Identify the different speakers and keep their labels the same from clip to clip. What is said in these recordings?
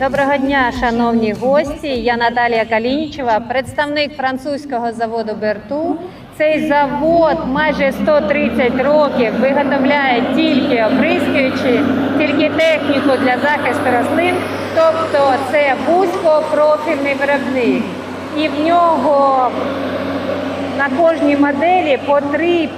Speaker 1: Доброго дня, шановні гості. Я Наталія Калінічева, представник французького заводу Берту. Цей завод майже 130 років виготовляє тільки оприскуючі, тільки техніку для захисту рослин, тобто це вузькопрофільний виробник. І в нього на кожній моделі по 3-5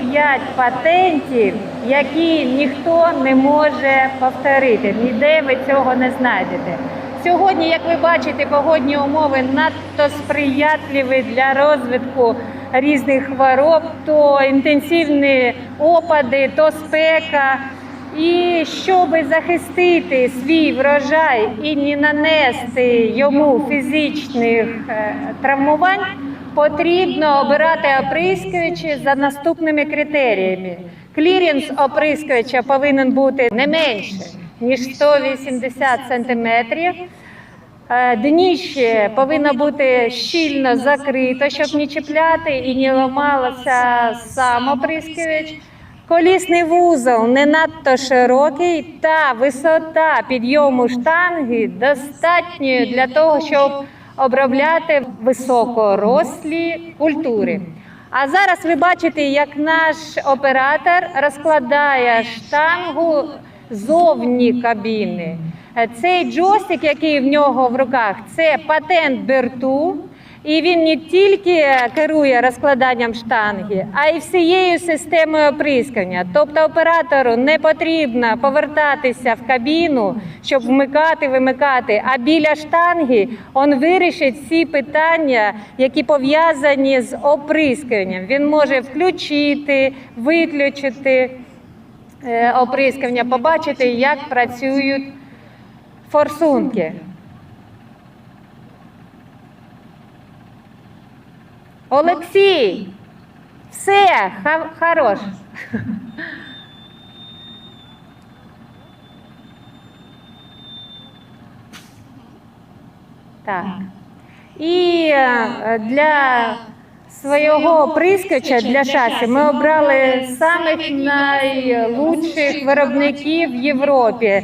Speaker 1: патентів, які ніхто не може повторити. Ніде ви цього не знайдете. Сьогодні, як ви бачите, погодні умови надто сприятливі для розвитку різних хвороб, то інтенсивні опади, то спека. І щоб захистити свій врожай і не нанести йому фізичних е, травмувань, потрібно обирати оприскувачі за наступними критеріями. Клірінс оприскувача повинен бути не менше ніж 180 сантиметрів. Е, Дніще повинно бути щільно закрито, щоб не чіпляти і не ламалося сам оприскувач. Колісний вузол не надто широкий та висота підйому штанги достатньою для того, щоб обробляти високорослі культури. А зараз ви бачите, як наш оператор розкладає штангу зовні кабіни. Цей джойстик, який в нього в руках, це патент Берту. І він не тільки керує розкладанням штанги, а й всією системою оприскання. Тобто оператору не потрібно повертатися в кабіну, щоб вмикати, вимикати. А біля штанги він вирішить всі питання, які пов'язані з оприскуванням. Він може включити, виключити е, оприскування, побачити, як працюють форсунки. Олексій, все, ха- хорош. Так. І е, для свого прискоча для шасі ми обрали самих найлучших виробників в Європі.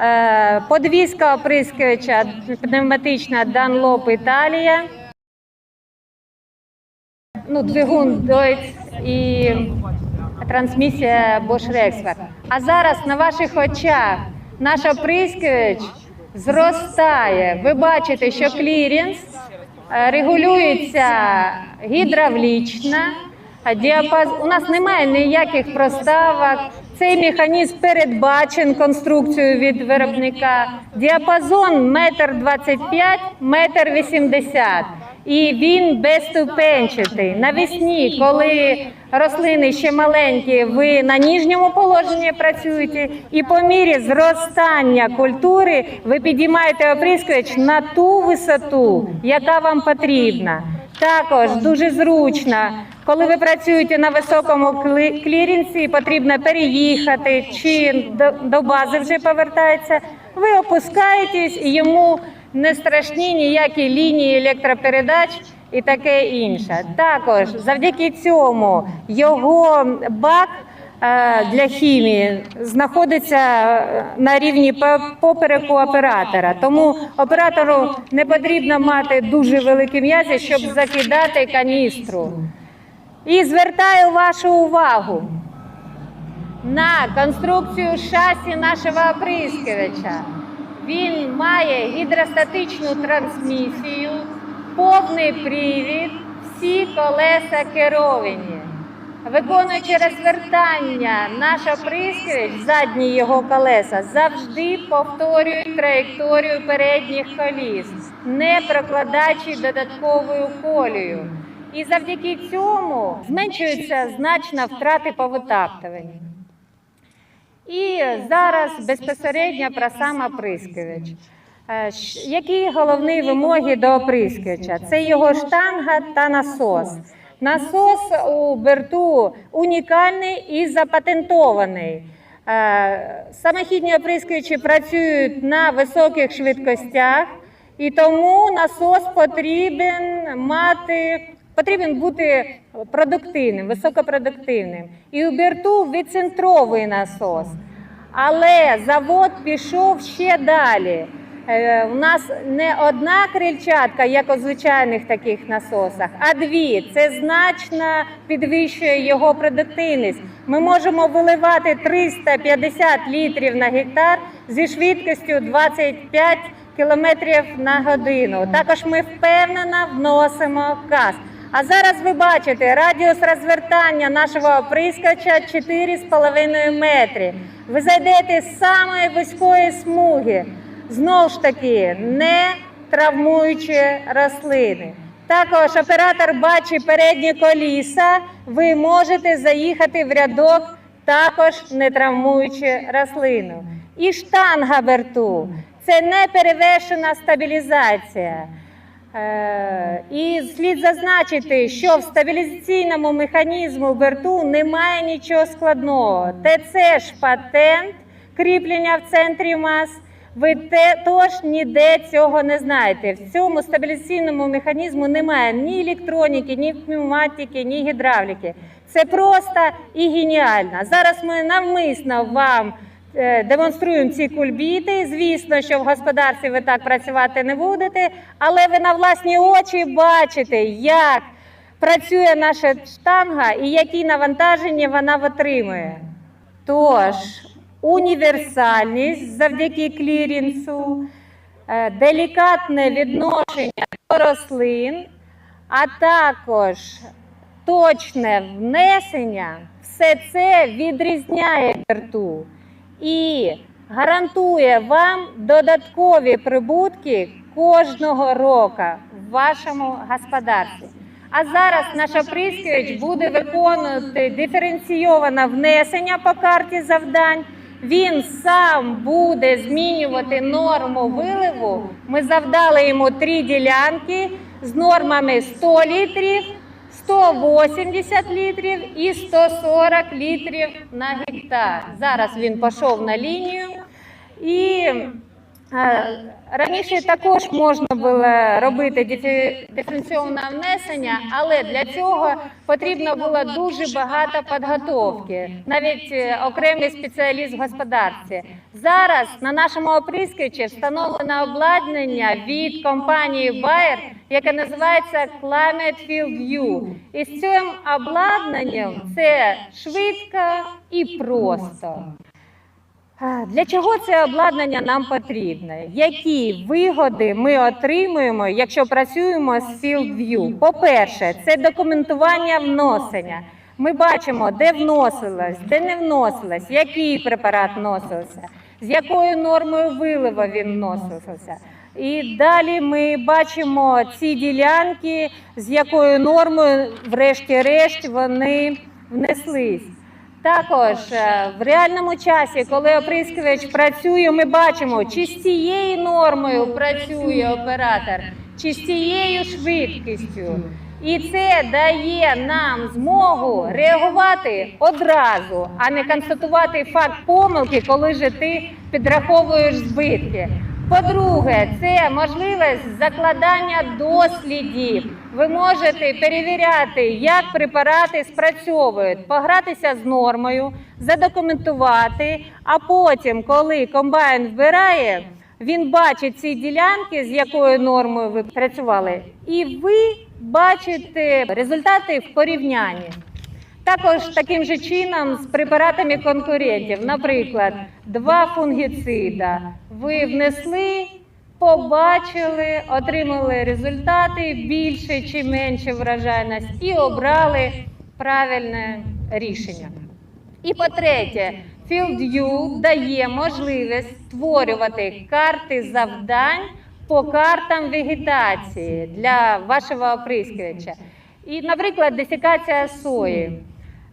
Speaker 1: Е, Подвізка оприскувача пневматична Dunlop Італія ну, двигун Deutz і трансмісія Bosch Rexford. А зараз на ваших очах наш оприскувач зростає. Ви бачите, що клірінс е, регулюється гідравлічно. Діапаз... У нас немає ніяких проставок. Цей механізм передбачен конструкцією від виробника. Діапазон метр двадцять п'ять, метр вісімдесят. І він безступенчатий. Навесні, коли рослини ще маленькі, ви на ніжньому положенні працюєте, і по мірі зростання культури ви підіймаєте оприскувач на ту висоту, яка вам потрібна. Також дуже зручно, коли ви працюєте на високому клі- клірінсі, потрібно переїхати чи до бази вже повертається. Ви опускаєтесь і йому не страшні ніякі лінії електропередач і таке інше. Також завдяки цьому його бак е, для хімії знаходиться е, на рівні попереку оператора. Тому оператору не потрібно мати дуже великі м'язи, щоб закидати каністру. І звертаю вашу увагу на конструкцію шасі нашого оприскувача. Він має гідростатичну трансмісію, повний привід, всі колеса керовані. Виконуючи розвертання, наш оприскувач, задні його колеса, завжди повторюють траєкторію передніх коліс, не прокладаючи додатковою колію. І завдяки цьому зменшуються значно втрати по витаптуванню. І зараз безпосередньо про сам оприскувач. Е, Які головні вимоги до оприскувача? Це його штанга та насос. Насос у берту унікальний і запатентований. Е, Самохідні оприскувачі працюють на високих швидкостях І тому насос потрібен мати, потрібен бути продуктивним, високопродуктивним. І у Берту відцентровий насос. Але завод пішов ще далі. Е, У нас не одна крильчатка, як у звичайних таких насосах, а дві. Це значно підвищує його продуктивність. Ми можемо виливати 350 літрів на гектар зі швидкістю 25 кілометрів на годину. Також ми впевнено вносимо газ. А зараз ви бачите радіус розвертання нашого оприскача 4,5 метри. Ви зайдете з самої вузької смуги. Знову ж таки, не травмуючи рослини. Також оператор бачить передні коліса. Ви можете заїхати в рядок, також не травмуючи рослину. І штанга берту це не перевершена стабілізація. І слід зазначити, що в стабілізаційному механізму берту немає нічого складного. ТЦ ж патент кріплення в центрі мас. Ви те, тож ніде цього не знаєте. В цьому стабілізаційному механізму немає ні електроніки, ні пневматики, ні гідравліки. Це просто і геніально. Зараз ми навмисно вам демонструємо ці кульбіти. Звісно, що в господарстві ви так працювати не будете, але ви на власні очі бачите, як працює наша штанга і які навантаження вона витримує. Тож, універсальність завдяки клірінсу, е, делікатне відношення до рослин, а також точне внесення, все це відрізняє верту і гарантує вам додаткові прибутки кожного року в вашому господарстві. А зараз наш оприскувач буде виконувати диференційоване внесення по карті завдань. Він сам буде змінювати норму виливу. Ми завдали йому три ділянки з нормами 100 літрів, 180 літрів і 140 літрів на гектар. Зараз він пішов на лінію і Е, Раніше також можна було робити дифе- внесення, але для цього потрібно було дуже багато підготовки, навіть е, окремий спеціаліст в господарстві. Зараз на нашому оприскувачі встановлено обладнання від компанії Bayer, яке називається Climate Field View. І з цим обладнанням це швидко і просто. Для чого це обладнання нам потрібне? Які вигоди ми отримуємо, якщо працюємо з Field View? По-перше, це документування вносення. Ми бачимо, де вносилось, де не вносилось, який препарат вносився, з якою нормою виливу він вносився. І далі ми бачимо ці ділянки, з якою нормою, врешті-решт, вони внеслись. Також е, в реальному часі, коли оприскувач працює, ми бачимо, чи з цією нормою працює оператор, чи з цією швидкістю. І це дає нам змогу реагувати одразу, а не констатувати факт помилки, коли же ти підраховуєш збитки. По-друге, це можливість закладання дослідів. Ви можете перевіряти, як препарати спрацьовують, погратися з нормою, задокументувати. А потім, коли комбайн вбирає, він бачить ці ділянки, з якою нормою ви працювали, і ви бачите результати в порівнянні. Також таким же чином з препаратами конкурентів, наприклад, два фунгіцида. Ви внесли, побачили, отримали результати більше чи менше врожайність і обрали правильне рішення. І по-третє, FieldView дає можливість створювати карти завдань по картам вегетації для вашого оприскувача. І, наприклад, десикація сої.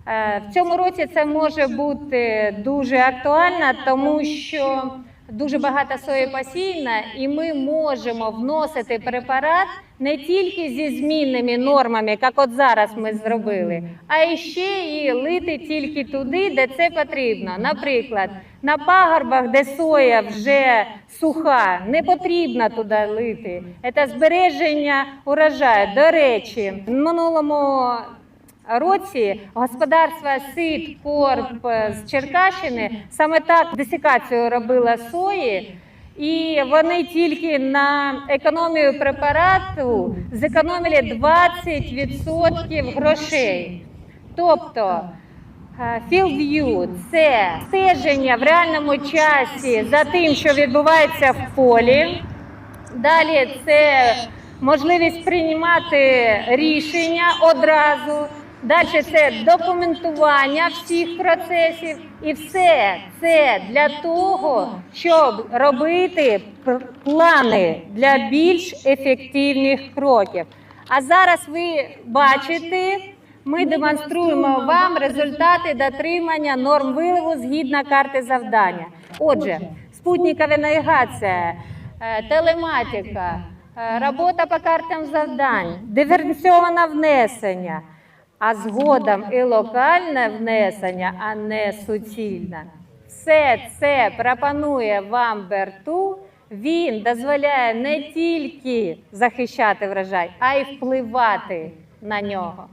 Speaker 1: Е, В цьому році це може бути дуже актуально, тому що дуже багато сої посіяна, і ми можемо вносити препарат не тільки зі змінними нормами, як от зараз ми зробили, а ще і лити тільки туди, де це потрібно. Наприклад, на пагорбах, де соя вже суха, не потрібно туди лити. Це збереження урожаю. До речі, в минулому році господарство Сид Корп з Черкащини саме так десикацію робила сої. І вони тільки на економію препарату зекономили 20% грошей. Тобто е, Field View – це стеження в реальному часі за тим, що відбувається в полі. Далі це можливість приймати рішення одразу. Далі це документування всіх процесів, і все це для того, щоб робити плани для більш ефективних кроків. А зараз ви бачите, ми демонструємо вам результати дотримання норм виливу згідно карти завдання. Отже, спутникова навігація, е, телематика, е, робота по картам завдань, диференційоване внесення, а згодом і локальне внесення, а не суцільне. Все це пропонує вам Берту. Він дозволяє не тільки захищати врожай, а й впливати на нього.